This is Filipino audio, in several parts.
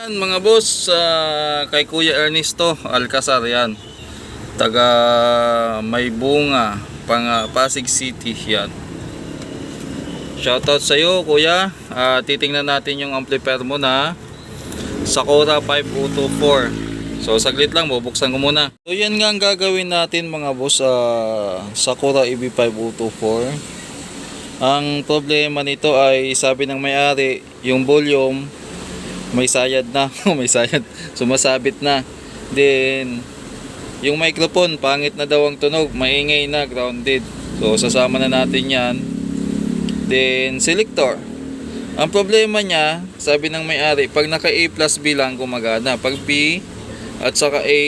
Yan, mga boss, ah, kay Kuya Ernesto Alcazar yan. Taga May Bunga, pang ah, Pasig City yan. Shoutout sa iyo, Kuya. Ah, titingnan natin yung amplifier mo na Sakura 5024. So saglit lang, bubuksan ko muna. So yan nga ang gagawin natin mga boss sa Sakura E EB5024. Ang problema nito ay sabi ng may-ari, yung volume may sayad na, may sayad, sumasabit na. Then, yung microphone, pangit na daw ang tunog, maingay na, grounded. So, sasama na natin yan. Then, selector. Ang problema niya, sabi ng may-ari, pag naka A plus B lang gumagana. Pag B at saka A,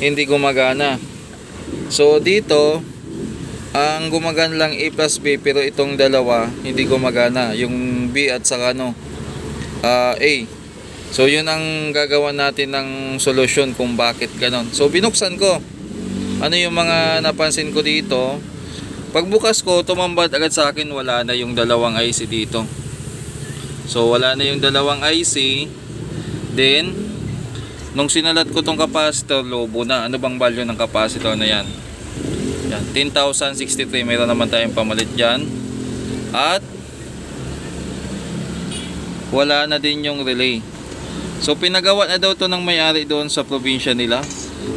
hindi gumagana. So, dito, ang gumagana lang A plus B, pero itong dalawa, hindi gumagana. Yung B at saka ano, ah, A. So yun ang gagawa natin ng solusyon kung bakit ganon. So binuksan ko. Ano yung mga napansin ko dito? Pagbukas ko, tumambad agad sa akin wala na yung dalawang IC dito. So wala na yung dalawang IC. Then nung sinalat ko tong capacitor, lobo na. Ano bang value ng capacitor na yan? Yan, 10,063. Mayroon naman tayong pamalit dyan. At wala na din yung relay. So pinagawa na daw to ng may-ari doon sa probinsya nila.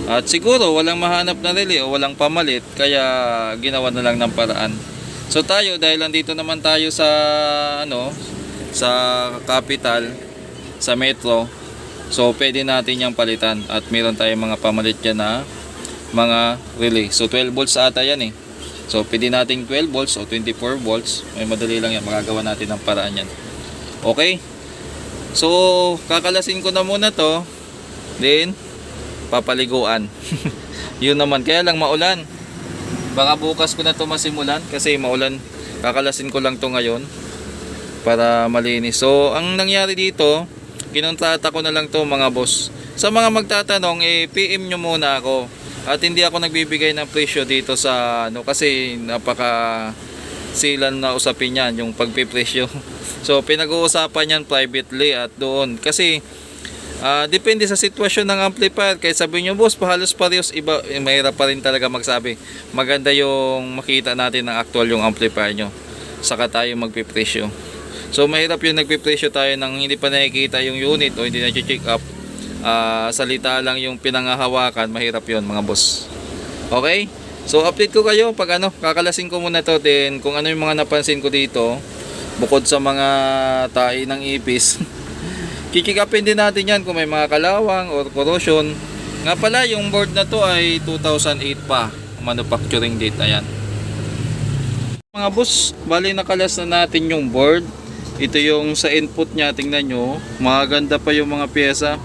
At siguro walang mahanap na relay o walang pamalit kaya ginawa na lang ng paraan. So tayo dahil nandito naman tayo sa ano sa capital sa metro. So pwede natin yang palitan at meron tayong mga pamalit dyan na mga relay. So 12 volts ata yan eh. So pwede nating 12 volts o 24 volts. May madali lang yan. Magagawa natin ng paraan yan. Okay? So, kakalasin ko na muna to. Then, papaliguan. Yun naman. Kaya lang maulan. Baka bukas ko na to masimulan kasi maulan. Kakalasin ko lang to ngayon para malinis. So, ang nangyari dito, kinontrata ko na lang to mga boss. Sa mga magtatanong, eh, PM nyo muna ako. At hindi ako nagbibigay ng presyo dito sa ano kasi napaka silan na usapin yan yung pagpipresyo. So pinag-uusapan yan privately at doon kasi ah, depende sa sitwasyon ng amplifier. Kaya sabi nyo boss, pahalos parehas iba eh, mahirap pa rin talaga magsabi. Maganda yung makita natin ng actual yung amplifier nyo. Saka tayo magpipresyo. So mahirap yung nagpipresyo tayo nang hindi pa nakikita yung unit o hindi na check up. Ah, salita lang yung pinangahawakan, mahirap yon mga boss. Okay? So update ko kayo pag ano, kakalasin ko muna to din kung ano yung mga napansin ko dito bukod sa mga tahi ng ipis. Kikikapin din natin yan kung may mga kalawang or corrosion. Nga pala yung board na to ay 2008 pa manufacturing date ayan. Mga boss, bali nakalas na natin yung board. Ito yung sa input niya, tingnan nyo. Maganda pa yung mga pyesa.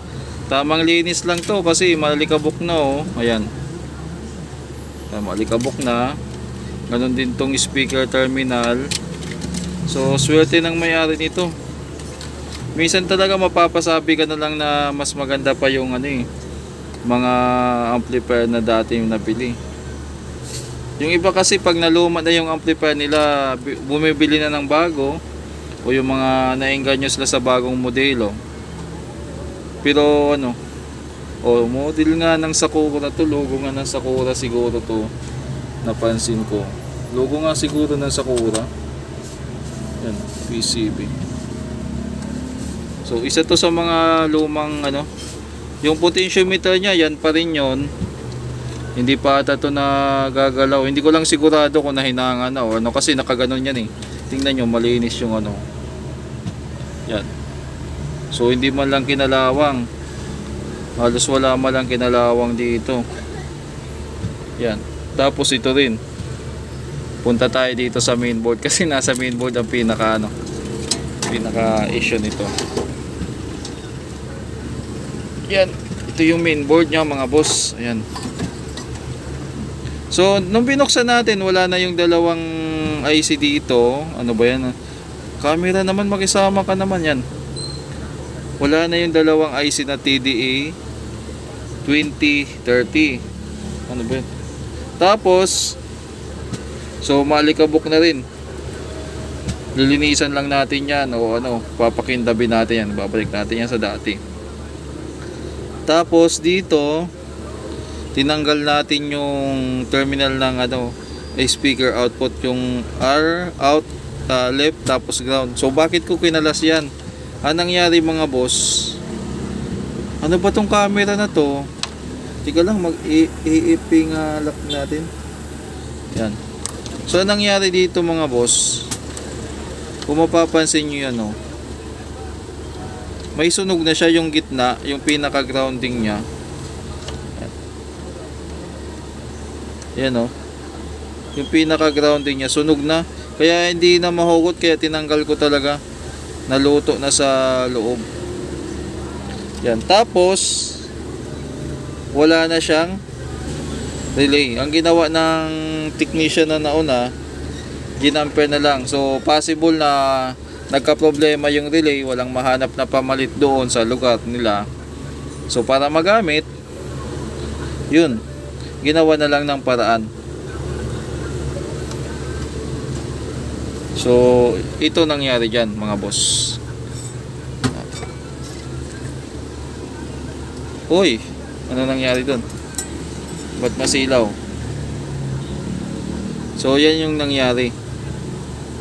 Tamang linis lang to kasi malikabok na oh. Ayan. Tama, malikabok na. Ganon din tong speaker terminal. So, swerte ng may-ari nito. Minsan talaga mapapasabi ka na lang na mas maganda pa yung ano eh, mga amplifier na dati yung nabili. Yung iba kasi pag naluma na yung amplifier nila, bi- bumibili na ng bago o yung mga naengganyo sila sa bagong modelo. Pero ano, o model nga ng Sakura to, logo nga ng Sakura siguro to. Napansin ko. Logo nga siguro ng Sakura. Yan, PCB. So, isa to sa mga lumang ano, yung potentiometer niya, yan pa rin yon. Hindi pa ata to na gagalaw. Hindi ko lang sigurado kung nahinanga na o ano kasi nakaganon yan eh. Tingnan nyo, malinis yung ano. Yan. So, hindi man lang kinalawang. Halos wala man lang kinalawang dito. Yan. Tapos ito rin. Punta tayo dito sa mainboard kasi nasa mainboard ang pinaka ano, pinaka issue nito. Yan. Ito yung mainboard niya mga boss. Ayan. So, nung binuksan natin, wala na yung dalawang IC dito. Ano ba yan? Camera naman, makisama ka naman yan. Wala na yung dalawang IC na TDA 2030. Ano ba yan? Tapos, so malikabok na rin. lilinisan lang natin yan o ano, papakindabi natin yan, babalik natin yan sa dati. Tapos dito, tinanggal natin yung terminal ng ano, a speaker output yung R out uh, left tapos ground. So bakit ko kinalas yan? Anong nangyari mga boss? Ano ba tong camera na to? Tika lang mag iiping uh, lock natin. Yan. So nangyari dito mga boss? Kung mapapansin nyo yan oh. May sunog na siya yung gitna, yung pinaka grounding niya. Yan oh. Yung pinaka grounding niya sunog na. Kaya hindi na mahugot kaya tinanggal ko talaga. Naluto na sa loob. Yan. Tapos wala na siyang relay. Ang ginawa ng technician na nauna, ginamper na lang. So possible na nagka-problema yung relay, walang mahanap na pamalit doon sa lugar nila. So para magamit, yun, ginawa na lang ng paraan. So, ito nangyari dyan mga boss. Uy, ano nangyari doon? Ba't masilaw? So, yan yung nangyari.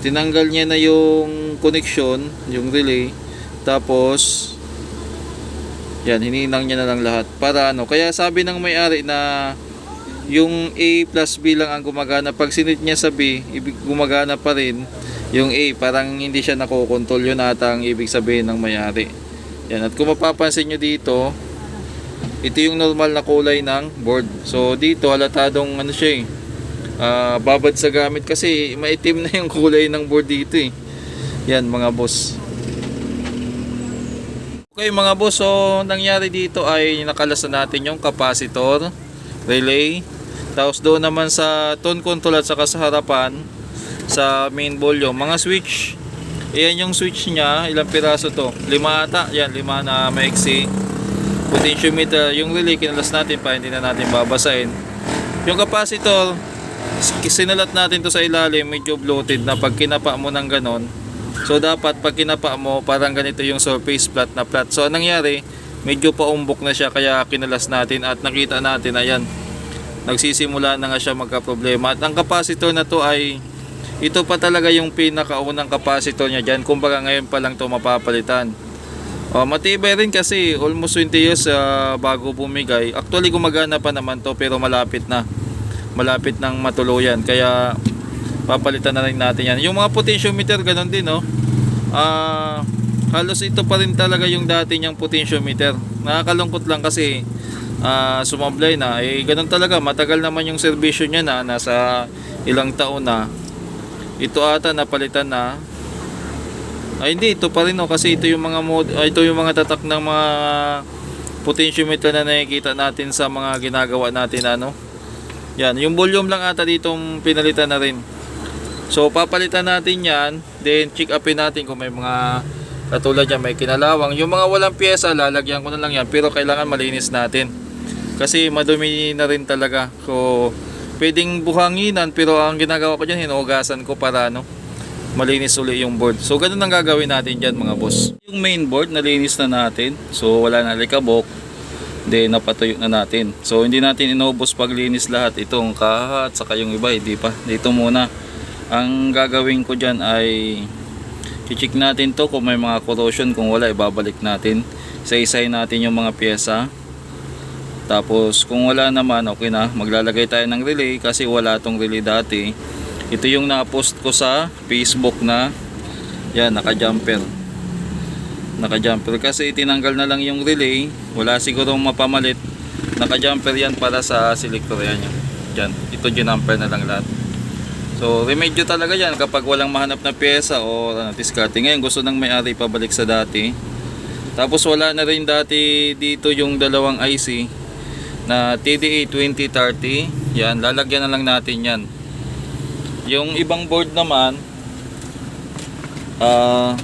Tinanggal niya na yung connection, yung relay. Tapos, yan, hininang niya na lang lahat. Para ano, kaya sabi ng may-ari na yung A plus B lang ang gumagana. Pag sinit niya sa B, gumagana pa rin yung A. Parang hindi siya nakokontrol. Yun ata ang ibig sabihin ng may-ari. Yan, at kung mapapansin nyo dito, ito yung normal na kulay ng board. So dito halatadong ano siya eh. ah, babad sa gamit kasi maitim na yung kulay ng board dito eh. Yan mga boss. Okay mga boss, so nangyari dito ay nakalas na natin yung capacitor, relay, tapos doon naman sa tone control at saka sa harapan sa main volume, mga switch. Ayan yung switch niya, ilang piraso to? Lima ata, yan, lima na maiksi potentiometer, yung relay kinalas natin pa hindi na natin babasahin. Yung capacitor, sinalat natin to sa ilalim, medyo bloated na pag kinapa mo ng ganon. So dapat pag kinapa mo, parang ganito yung surface flat na flat. So anong nangyari, medyo paumbok na siya kaya kinalas natin at nakita natin ayan, nagsisimula na nga siya magka-problema. At ang capacitor na to ay ito pa talaga yung pinakaunang capacitor niya dyan. Kumbaga ngayon pa lang to mapapalitan. Oh, matibay rin kasi almost 20 years ah, bago bumigay. Actually gumagana pa naman to pero malapit na. Malapit nang matuluyan. Kaya papalitan na rin natin yan. Yung mga potentiometer ganun din no. Ah, halos ito pa rin talaga yung dati niyang potentiometer. Nakakalungkot lang kasi ah, sumablay na. Eh ganun talaga matagal naman yung serbisyo niya na nasa ilang taon na. Ito ata napalitan na ay hindi, ito pa rin oh, kasi ito yung mga mod, ah, ito yung mga tatak ng mga potentiometer na nakikita natin sa mga ginagawa natin ano. Yan, yung volume lang ata ditong pinalitan na rin. So papalitan natin yan, then check upin natin kung may mga katulad yan, may kinalawang. Yung mga walang pyesa, lalagyan ko na lang yan, pero kailangan malinis natin. Kasi madumi na rin talaga. So pwedeng buhanginan, pero ang ginagawa ko dyan, hinugasan ko para ano, malinis uli yung board. So ganun ang gagawin natin dyan mga boss. Yung main board nalinis na natin. So wala na likabok. Then napatuyo na natin. So hindi natin inubos paglinis lahat itong kaha at saka yung iba hindi pa. Dito muna. Ang gagawin ko dyan ay i-check natin to kung may mga corrosion. Kung wala ibabalik natin. Isa-isay natin yung mga pyesa. Tapos kung wala naman okay na. Maglalagay tayo ng relay kasi wala tong relay dati. Ito yung na-post ko sa Facebook na yan, naka-jumper. Naka-jumper kasi tinanggal na lang yung relay. Wala sigurong mapamalit. Naka-jumper yan para sa selector yan. Yan. yan. Ito jumper na lang lahat. So, remedyo talaga yan kapag walang mahanap na pyesa o uh, discarding. Ngayon, gusto nang may-ari pabalik sa dati. Tapos wala na rin dati dito yung dalawang IC na TDA 2030. Yan, lalagyan na lang natin yan. Yung ibang board naman, ah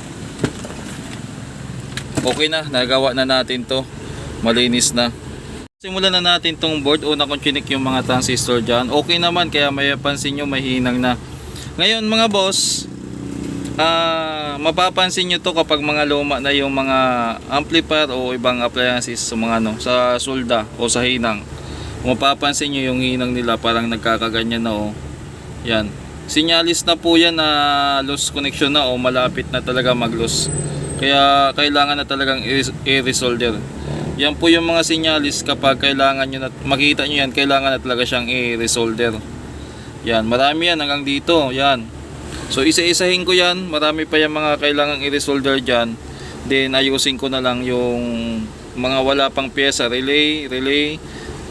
okay na, nagawa na natin to. Malinis na. Simulan na natin tong board. Una kong chinik yung mga transistor dyan. Okay naman, kaya may pansin nyo, mahinang na. Ngayon mga boss, Ah, mapapansin nyo to kapag mga luma na yung mga amplifier o ibang appliances sa mga ano, sa sulda o sa hinang. Mapapansin nyo yung hinang nila parang nagkakaganyan na o. Yan. Sinyalis na po yan na loose connection na o malapit na talaga mag-loose. Kaya kailangan na talagang i-resolder. Yan po yung mga sinyalis kapag kailangan nyo na, makita nyo yan, kailangan na talaga siyang i-resolder. Yan, marami yan hanggang dito. Yan. So isa-isahin ko yan. Marami pa yung mga kailangang i-resolder dyan. Then ayusin ko na lang yung mga wala pang pyesa. Relay, relay,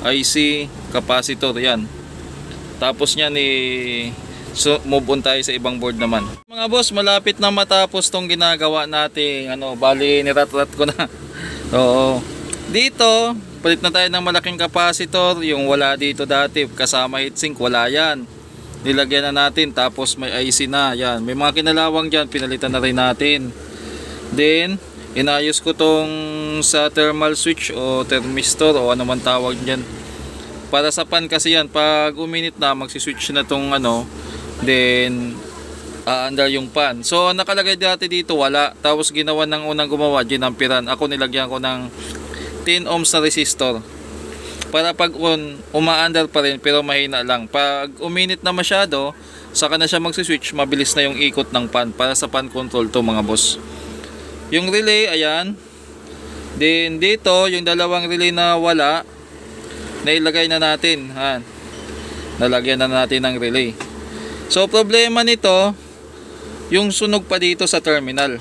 IC, capacitor. Yan. Tapos niyan eh, so move on tayo sa ibang board naman. Mga boss, malapit na matapos tong ginagawa natin. Ano, bali nirat-rat ko na. Oo. Dito, palit na tayo ng malaking capacitor. Yung wala dito dati, kasama heatsink, wala yan nilagyan na natin tapos may IC na yan may mga kinalawang dyan pinalitan na rin natin then inayos ko tong sa thermal switch o thermistor o ano man tawag dyan para sa pan kasi yan pag uminit na magsiswitch na tong ano then aandar yung pan so nakalagay dati dito wala tapos ginawa ng unang gumawa ginampiran ako nilagyan ko ng 10 ohms na resistor para pag on, umaandar pa rin pero mahina lang. Pag uminit na masyado, saka na siya magsiswitch, mabilis na yung ikot ng pan para sa pan control to mga boss. Yung relay, ayan. Then dito, yung dalawang relay na wala, nailagay na natin. Han. Nalagyan na natin ng relay. So problema nito, yung sunog pa dito sa terminal.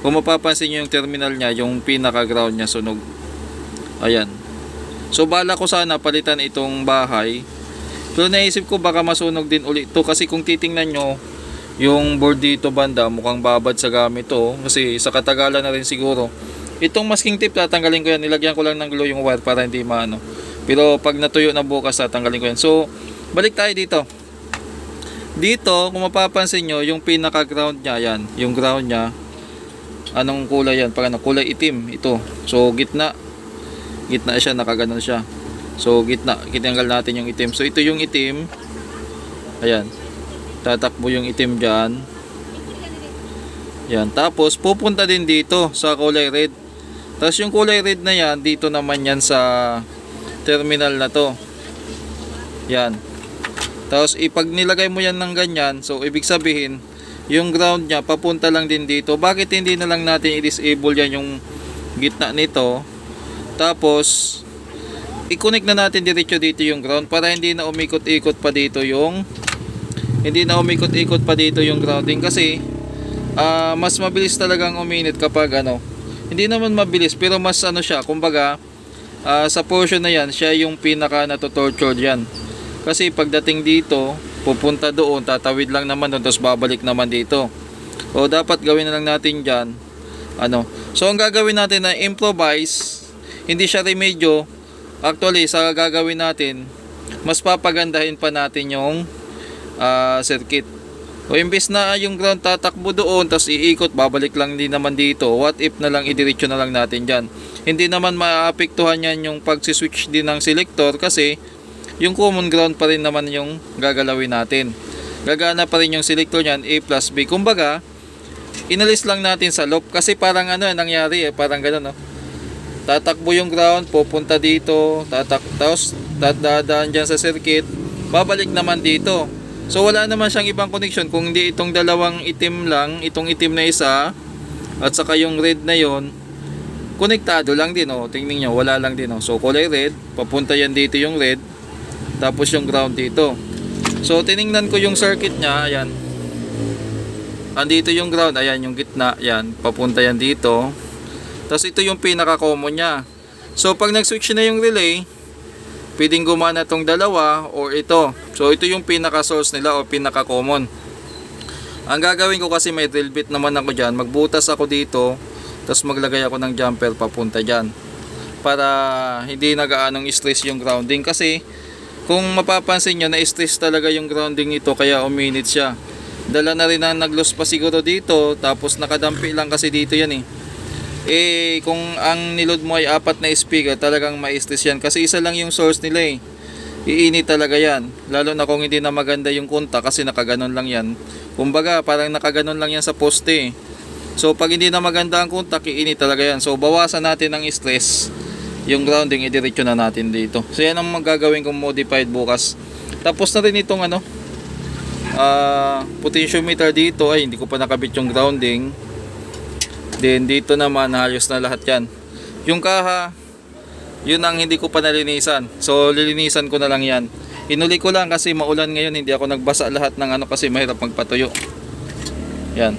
Kung mapapansin yung terminal niya, yung pinaka ground niya sunog. Ayan. So bala ko sana palitan itong bahay. Pero naisip ko baka masunog din ulit to kasi kung titingnan nyo yung board dito banda mukhang babad sa gamit to kasi sa katagalan na rin siguro. Itong masking tip tatanggalin ko yan. Nilagyan ko lang ng glue yung wire para hindi maano. Pero pag natuyo na bukas tatanggalin ko yan. So balik tayo dito. Dito kung mapapansin nyo yung pinaka ground niya yan. Yung ground niya anong kulay yan? Parang kulay itim ito. So gitna gitna siya, nakaganon siya. So, gitna, kitanggal natin yung itim. So, ito yung itim. Ayan. Tatakbo yung itim dyan. Yan. Tapos, pupunta din dito sa kulay red. Tapos, yung kulay red na yan, dito naman yan sa terminal na to. Yan. Tapos, ipag nilagay mo yan ng ganyan, so, ibig sabihin, yung ground niya, papunta lang din dito. Bakit hindi na lang natin i-disable yan yung gitna nito? Tapos, i-connect na natin diretso dito yung ground para hindi na umikot-ikot pa dito yung hindi na umikot-ikot pa dito yung grounding kasi ah, mas mabilis talagang uminit kapag ano hindi naman mabilis pero mas ano siya kumbaga ah, sa portion na yan siya yung pinaka natotorture dyan kasi pagdating dito pupunta doon tatawid lang naman doon tapos babalik naman dito o dapat gawin na lang natin dyan ano so ang gagawin natin na improvise hindi siya remedyo. Actually, sa gagawin natin, mas papagandahin pa natin yung ah, circuit. O imbes na yung ground tatakbo doon, tapos iikot, babalik lang din naman dito. What if na lang idiretso na lang natin dyan. Hindi naman maapektuhan yan yung pagsiswitch din ng selector kasi yung common ground pa rin naman yung gagalawin natin. Gagana pa rin yung selector niyan, A plus B. Kumbaga, inalis lang natin sa loop kasi parang ano nangyari eh, parang gano'n no tatakbo yung ground, pupunta dito, tatak tapos dadaan dyan sa circuit, babalik naman dito. So wala naman siyang ibang connection kung hindi itong dalawang itim lang, itong itim na isa at saka yung red na yon konektado lang din oh. Tingnan niyo, wala lang din oh. So kulay red, papunta yan dito yung red, tapos yung ground dito. So tiningnan ko yung circuit niya, ayan. Andito yung ground, ayan yung gitna, yan, papunta yan dito. Tapos ito yung pinaka-common niya. So pag nag-switch na yung relay, pwedeng gumana tong dalawa or ito. So ito yung pinaka-source nila o pinaka-common. Ang gagawin ko kasi may drill bit naman ako dyan. Magbutas ako dito, tapos maglagay ako ng jumper papunta dyan. Para hindi nagaanong stress yung grounding. Kasi kung mapapansin nyo, na-stress talaga yung grounding nito kaya uminit siya. Dala na rin na nag-loss pa siguro dito, tapos nakadampi lang kasi dito yan eh eh kung ang niload mo ay apat na speaker talagang ma-stress yan kasi isa lang yung source nila eh iinit talaga yan lalo na kung hindi na maganda yung konta kasi nakaganon lang yan Kumbaga, parang nakaganon lang yan sa poste. So, pag hindi na maganda ang contact, iinit talaga yan. So, bawasan natin ng stress. Yung grounding, idiretso na natin dito. So, yan ang magagawin kong modified bukas. Tapos na rin itong ano, ah potentiometer dito. Ay, hindi ko pa nakabit yung grounding. Then, dito naman, halos na lahat yan. Yung kaha, yun ang hindi ko pa nalinisan. So, lilinisan ko na lang yan. Hinuli ko lang kasi maulan ngayon, hindi ako nagbasa lahat ng ano kasi mahirap magpatuyo. Yan.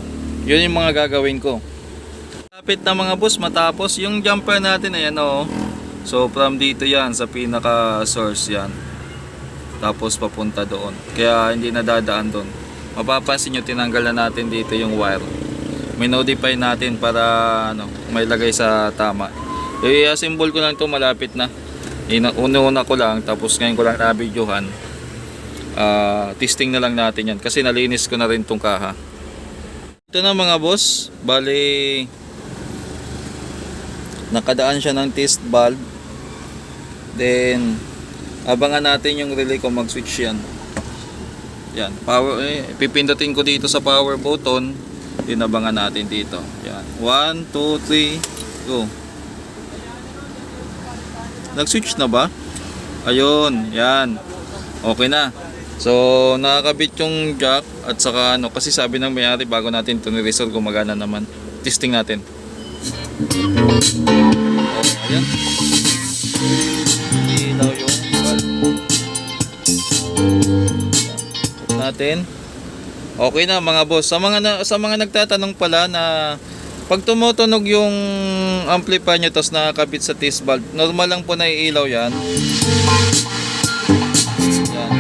Yun yung mga gagawin ko. Lapit na mga boss, matapos yung jumper natin, ayan o. So, from dito yan, sa pinaka source yan. Tapos papunta doon. Kaya hindi na dadaan doon. Mapapansin nyo, tinanggal na natin dito yung wire. May notify natin para ano, may lagay sa tama. I-assemble ko lang to malapit na. Una-una ko lang, tapos ngayon ko lang na-videohan. Ah, testing na lang natin yan. Kasi nalinis ko na rin tong kaha. Ito na mga boss, bali nakadaan siya ng test valve. Then abangan natin yung relay ko mag-switch yan. Yan, power eh, pipindutin ko dito sa power button. Tinabangan natin dito. Yan. 1 2 3 go. Nag-switch na ba? Ayun, yan. Okay na. So, nakakabit yung jack at saka ano, kasi sabi ng may-ari bago natin ito ni-restore gumagana naman. Testing natin. Oh, ayan. Natin. Okay na mga boss. Sa mga na, sa mga nagtatanong pala na pag tumutunog yung amplifier nyo tapos nakakabit sa test valve, normal lang po na iilaw yan. Yan.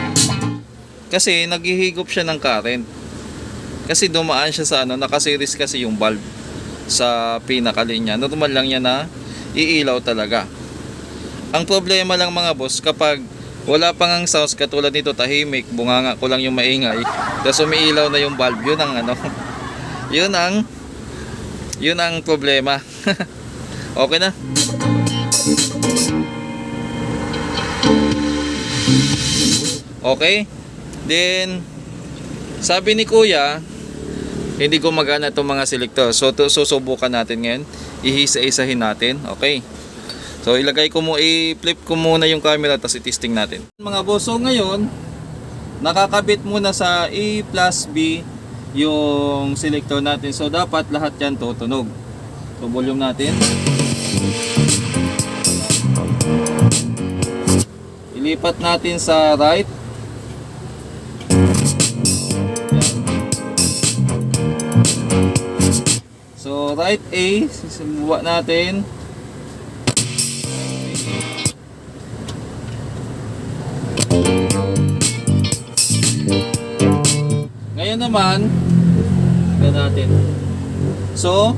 Kasi naghihigop siya ng current. Kasi dumaan siya sa ano, nakaseries kasi yung valve sa pinakalinya. Normal lang yan na iilaw talaga. Ang problema lang mga boss, kapag wala pang ang sounds katulad nito tahimik, bunganga ko lang yung maingay, tapos umiilaw na yung valve, yun ang ano, yun ang yun ang problema. okay na. Okay. Then sabi ni Kuya, hindi gumagana itong mga selector. So susubukan natin ngayon. Ihisa-isahin natin. Okay. So ilagay ko mo i-flip ko muna yung camera tapos i-testing natin. Mga boss, so ngayon nakakabit muna sa A plus B yung selector natin. So dapat lahat yan tutunog. So volume natin. Ilipat natin sa right. So right A, sisibuwa natin. Naman, yan natin. So,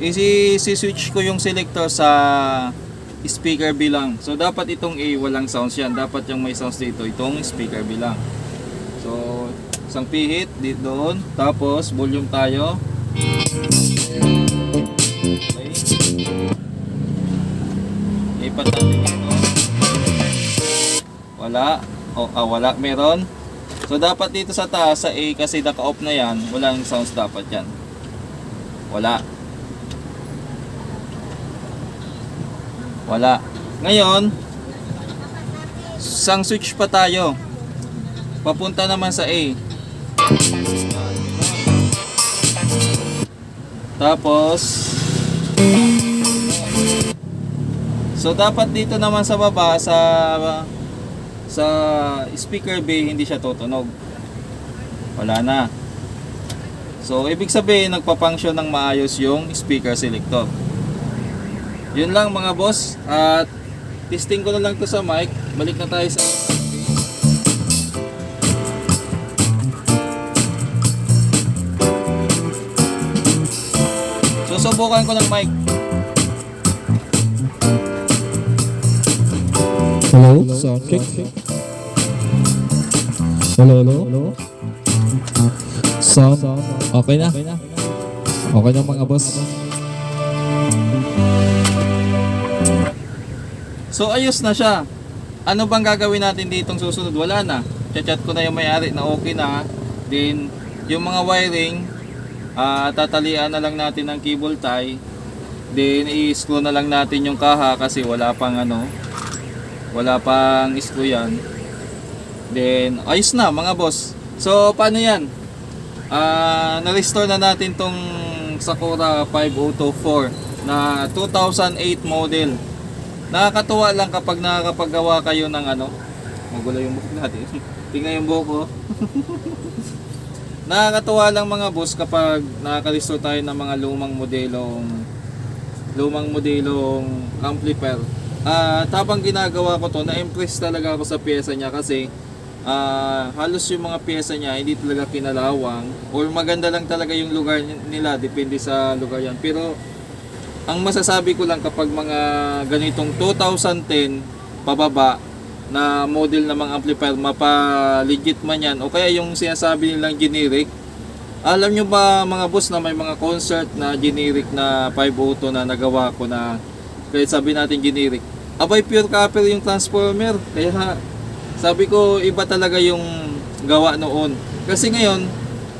isi-switch ko yung selector sa speaker bilang. So, dapat itong A walang sounds yan. Dapat yung may sounds dito, itong speaker bilang. So, isang pihit dito doon. Tapos, volume tayo. Okay. Lipat natin ito. Wala. O, ah, wala. Meron. So dapat dito sa taas sa A kasi naka-off na yan, walang sounds dapat yan. Wala. Wala. Ngayon, sang switch pa tayo. Papunta naman sa A. Tapos So dapat dito naman sa baba sa sa speaker bay hindi siya tutunog. Wala na. So ibig sabihin nagpa-function ng maayos yung speaker selector. Yun lang mga boss at testing ko na lang to sa mic. Balik na tayo sa Susubukan ko ng mic. Hello, sound check. Hello, hello. Sound. Okay na. Okay na mga boss. So ayos na siya. Ano bang gagawin natin ditong susunod? Wala na. Chat-chat ko na yung may-ari na okay na. Then yung mga wiring, ah tatalian na lang natin ng cable tie. Then i-screw na lang natin yung kaha kasi wala pang ano, wala pang screw yan. Then ayos na mga boss. So paano yan? Ah, na-restore na natin tong Sakura 5024 na 2008 model. Nakakatuwa lang kapag nakakapagawa kayo ng ano, magulo yung buhok natin. Tingnan yung buhok ko. Nakakatuwa lang mga boss kapag nakaka-restore tayo ng mga lumang modelong lumang modelong amplifier. Ah, tapang ginagawa ko to, na-impress talaga ako sa pyesa niya kasi ah, halos yung mga pyesa niya hindi talaga kinalawang or maganda lang talaga yung lugar ni- nila depende sa lugar yan. Pero ang masasabi ko lang kapag mga ganitong 2010 pababa na model ng mga amplifier mapa legit man yan o kaya yung sinasabi nilang generic alam nyo ba mga boss na may mga concert na generic na 502 na nagawa ko na kahit sabi natin generic abay pure copper yung transformer kaya sabi ko iba talaga yung gawa noon kasi ngayon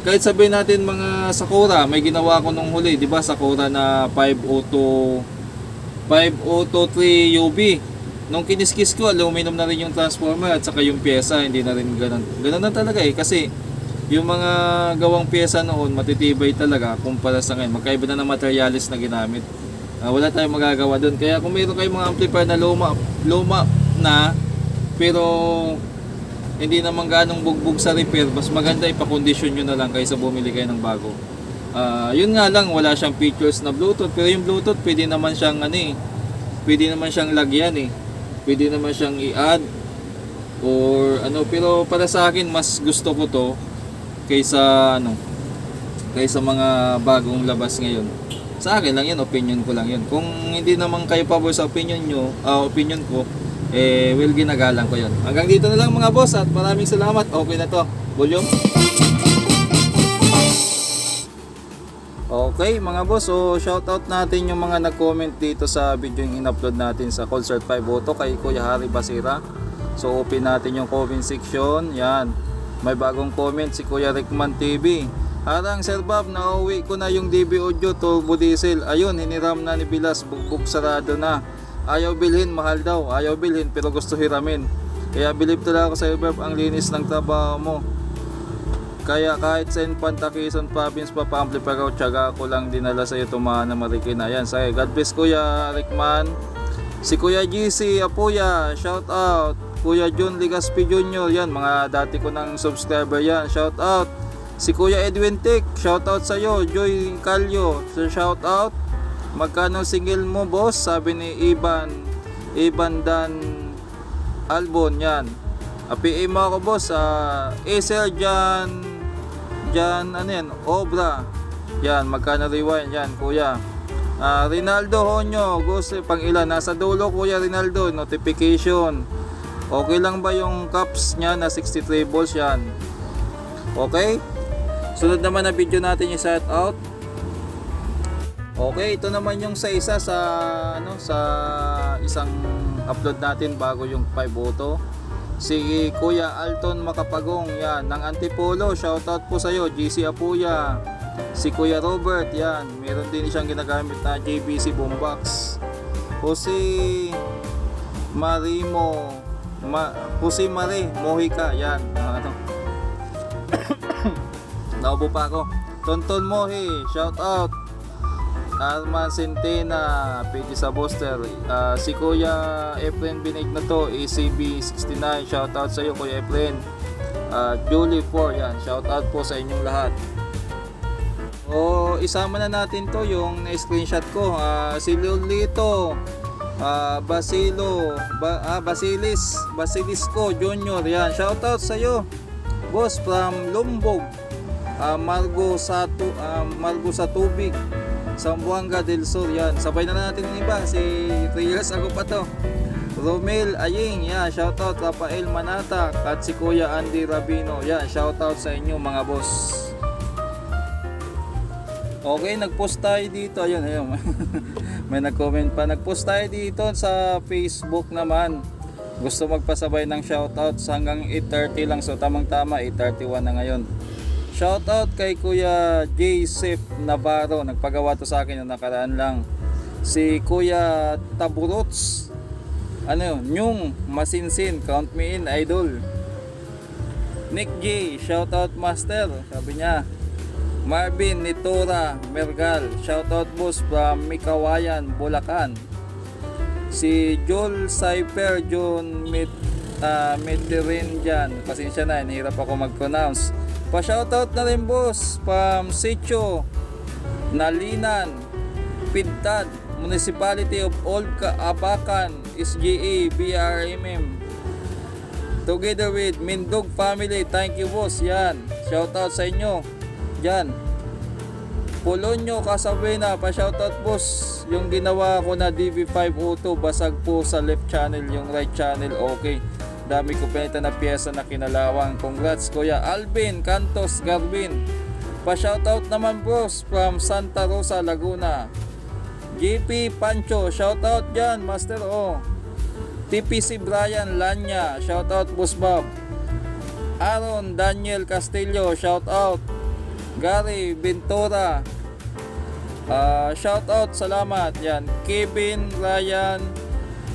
kahit sabihin natin mga Sakura, may ginawa ko nung huli, 'di ba? Sakura na 502 5023 UB. Nung kiniskis ko, aluminum na rin yung transformer at saka yung pyesa, hindi na rin ganun. Ganun na talaga eh kasi yung mga gawang pyesa noon matitibay talaga kumpara sa ngayon. Magkaiba na ng materialis na ginamit. Ah, wala tayong magagawa doon. Kaya kung mayroon kayong mga amplifier na luma, luma na pero hindi naman ganong bugbog sa repair, mas maganda ipakondisyon nyo na lang kaysa bumili kayo ng bago. Ah, yun nga lang, wala siyang features na Bluetooth, pero yung Bluetooth pwede naman siyang ano eh, pwede naman siyang lagyan eh. Pwede naman siyang i-add or ano, pero para sa akin mas gusto ko to kaysa ano, kaysa mga bagong labas ngayon. Sa akin lang yun, opinion ko lang yun. Kung hindi naman kayo pabor sa opinion nyo, ah, opinion ko, eh, will ginagalang ko yun. Hanggang dito na lang mga boss at maraming salamat. Okay na to. Volume. Okay mga boss, so shoutout natin yung mga nag-comment dito sa video yung in-upload natin sa Concert 5 Auto kay Kuya Harry Basira. So open natin yung comment section. Yan. May bagong comment si Kuya Rickman TV. Harang Sir Bob, nauwi ko na yung DB Audio Turbo Diesel. Ayun, hiniram na ni Bilas, bugbog sarado na. Ayaw bilhin, mahal daw. Ayaw bilhin pero gusto hiramin. Kaya believe talaga ako sa Bob, ang linis ng trabaho mo. Kaya kahit sa Infanta Quezon Province pa pa-amplify ko, tiyaga ko lang dinala sa iyo tumahan na marikina. Yan, say, God bless Kuya Rickman. Si Kuya GC Apuya, shout out. Kuya Jun Ligaspi Jr. Yan, mga dati ko ng subscriber yan. Shout out. Si Kuya Edwin Tick, shout out sa iyo. Joy Calio, shout out. Magkano single mo, boss? Sabi ni Iban. Iban Dan Albon, yan. APA mo ako, boss. Uh, Acer Jan, Jan, ano yan, Obra. Yan, magkano rewind, yan, kuya. Ah, Rinaldo Honyo, gusto, pang ilan, nasa dulo, kuya Rinaldo, notification. Okay lang ba yung cups niya na 63 volts yan? Okay? Sunod naman na video natin yung shout out. Okay, ito naman yung sa isa sa ano sa isang upload natin bago yung 5 auto. Si Kuya Alton Makapagong, yan, ng Antipolo, shoutout po sa iyo, GC Apuya. Si Kuya Robert, yan, meron din siyang ginagamit na JBC boombox. O si Marimo, Ma, o si Mare Mojica, yan, ano. Naubo pa ako. Tonton Mohi, shoutout. Arman Centena, pwede sa Boster. Ah, si Kuya Efren Binig na to, ACB69, shoutout sa iyo Kuya Efren. Ah, Julie 4, yan, shoutout po sa inyong lahat. O isama na natin to yung na-screenshot ko. Ah, si Lolito, ah, Basilo, ba, ah, Basilis, Basilisco Junior, yan, shoutout sa iyo. Boss from Lombog, ah, Margo sa tu, ah, Margo sa tubig. Sambuanga del Sur yan. Sabay na natin yung iba. Si 3 years ago pa to. Romel Aying, yan. Shoutout Rafael Manata at si Kuya Andy Rabino. Yan. Shoutout sa inyo mga boss. Okay, nag-post tayo dito. Ayun, ayun. May nag-comment pa. Nag-post tayo dito sa Facebook naman. Gusto magpasabay ng shoutouts hanggang 8.30 lang. So, tamang-tama, 8.31 na ngayon. Shoutout kay Kuya J. Sif Navarro. Nagpagawa to sa akin yung nakaraan lang. Si Kuya Taburots. Ano yun? Nyung Masinsin. Count me in, idol. Nick J. Shoutout master. Sabi niya. Marvin Nitora Mergal. Shoutout boss from Mikawayan, Bulacan. Si Joel Cyper John Mit uh, Mediterranean. Pasensya na, nahirap ako mag-pronounce. Pa-shoutout na rin boss from Sitio, Nalinan, Pintad, Municipality of Old Kaabakan, SGA, BRMM. Together with Mindog Family, thank you boss. Yan, shoutout sa inyo. Yan. Polonyo Casabena, pa-shoutout boss. Yung ginawa ko na DV502, basag po sa left channel, yung right channel, okay. Dami ko pinita na pyesa na kinalawang. Congrats Kuya Alvin Cantos Garbin. Pa-shoutout naman boss from Santa Rosa, Laguna. JP Pancho, shoutout dyan, Master O. TPC Brian Lanya, shoutout Boss Bob. Aaron Daniel Castillo, shoutout. Gary Ventura, ah shoutout, salamat. Yan, Kevin Ryan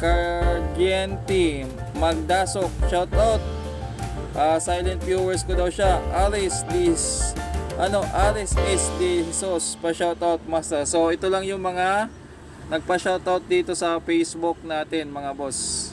Cardienti, Magdasok, shoutout. Ah silent viewers ko daw siya. Aris Dis ano, Aris S. De Jesus, pa-shoutout master. So, ito lang yung mga nagpa-shoutout dito sa Facebook natin, mga boss.